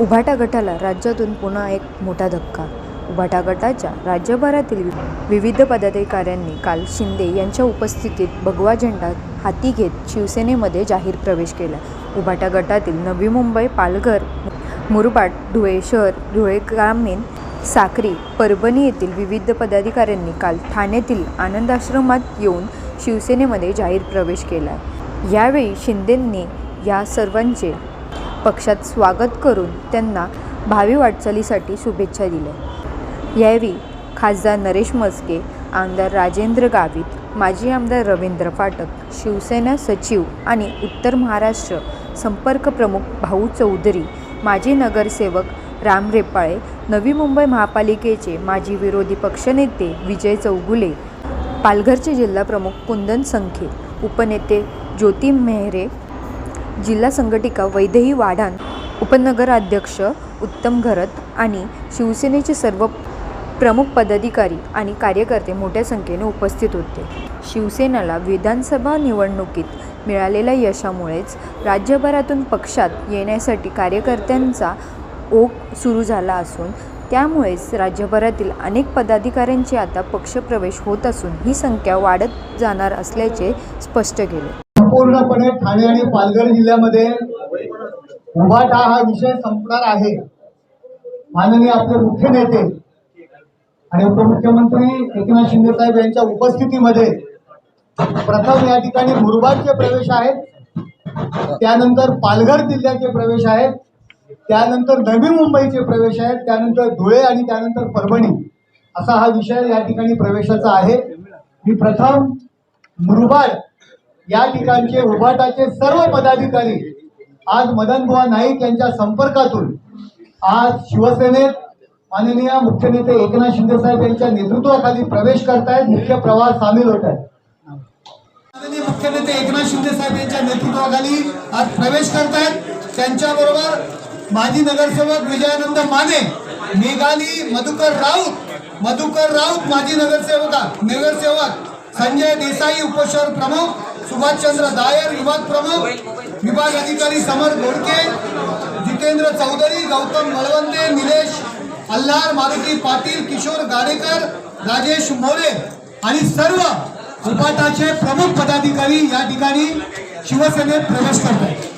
उभाटा गटाला राज्यातून पुन्हा एक मोठा धक्का. उभाटा गटाच्या राज्यभरातील विविध पदाधिकाऱ्यांनी काल शिंदे यांच्या उपस्थितीत भगवा झेंडा हाती घेत शिवसेनेमध्ये जाहीर प्रवेश केला. उभाटा गटातील नवी मुंबई पालघर मुरबाड धुळे शहर धुळे ग्रामीण साक्री परभणी येथील विविध पदाधिकाऱ्यांनी काल ठाण्यातील आनंदाश्रमात येऊन शिवसेनेमध्ये जाहीर प्रवेश केला. यावेळी शिंदेंनी या सर्वांचे पक्षात स्वागत करून त्यांना भावी वाटचालीसाठी शुभेच्छा दिल्या. यावेळी खासदार नरेश मस्के आमदार राजेंद्र गावित माजी आमदार रवींद्र फाटक शिवसेना सचिव आणि उत्तर महाराष्ट्र संपर्क प्रमुख भाऊ चौधरी माजी नगरसेवक राम रेपाळे नवी मुंबई महापालिकेचे माजी विरोधी पक्षनेते विजय चौगुले पालघरचे जिल्हाप्रमुख कुंदन संखे उपनेते ज्योती मेहरे जिल्हा संघटिका वैदेही वाढाण उपनगराध्यक्ष उत्तम घरत आणि शिवसेनेचे सर्व प्रमुख पदाधिकारी आणि कार्यकर्ते मोठ्या संख्येने उपस्थित होते. शिवसेनेला विधानसभा निवडणुकीत मिळालेल्या यशामुळेच राज्यभरातून पक्षात येण्यासाठी कार्यकर्त्यांचा ओघ सुरू झाला असून त्यामुळेच राज्यभरातील अनेक पदाधिकाऱ्यांचे आता पक्षप्रवेश होत असून ही संख्या वाढत जाणार असल्याचे स्पष्ट केले. संपूर्णपणे ठाणे आणि पालघर जिल्ह्यामध्ये उभाटा हा विषय संपणार आहे. माननीय आपले मुख्य नेते आणि उपमुख्यमंत्री एकनाथ शिंदे साहेब यांच्या उपस्थितीमध्ये प्रथम या ठिकाणी मुरबाडचे प्रवेश आहेत. त्यानंतर पालघर जिल्ह्याचे प्रवेश आहेत. त्यानंतर नवी मुंबईचे प्रवेश आहेत. त्यानंतर धुळे आणि त्यानंतर परभणी असा हा विषय या ठिकाणी प्रवेशाचा आहे. मी प्रथम मुरबाड या ठिकाणचे उभाटाचे सर्व पदाधिकारी आज मदनबुवा नाईक यांच्या संपर्कातून आज शिवसेनेत माननीय मुख्य नेते एकनाथ शिंदे साहेब यांच्या नेतृत्वाखाली प्रवेश करतायत मुख्य प्रवाह सामील होत आहेत. माननीय मुख्य नेते एकनाथ शिंदे साहेब यांच्या नेतृत्वाखाली आज प्रवेश करतायत. त्यांच्याबरोबर माजी नगरसेवक विजयानंद माने मेघाली मधुकर राऊत मधुकर राऊत माजी नगरसेवका नगरसेवक संजय देसाई उपशहर प्रमुख सुभाषचंद्र दायर विभाग प्रमुख विभाग अधिकारी समर घोडके जितेंद्र चौधरी गौतम मळवंते निलेश अल्हार मारुती पाटील किशोर गाडेकर राजेश मोरे आणि सर्व उपाटाचे प्रमुख पदाधिकारी या ठिकाणी शिवसेनेत प्रवेश करतात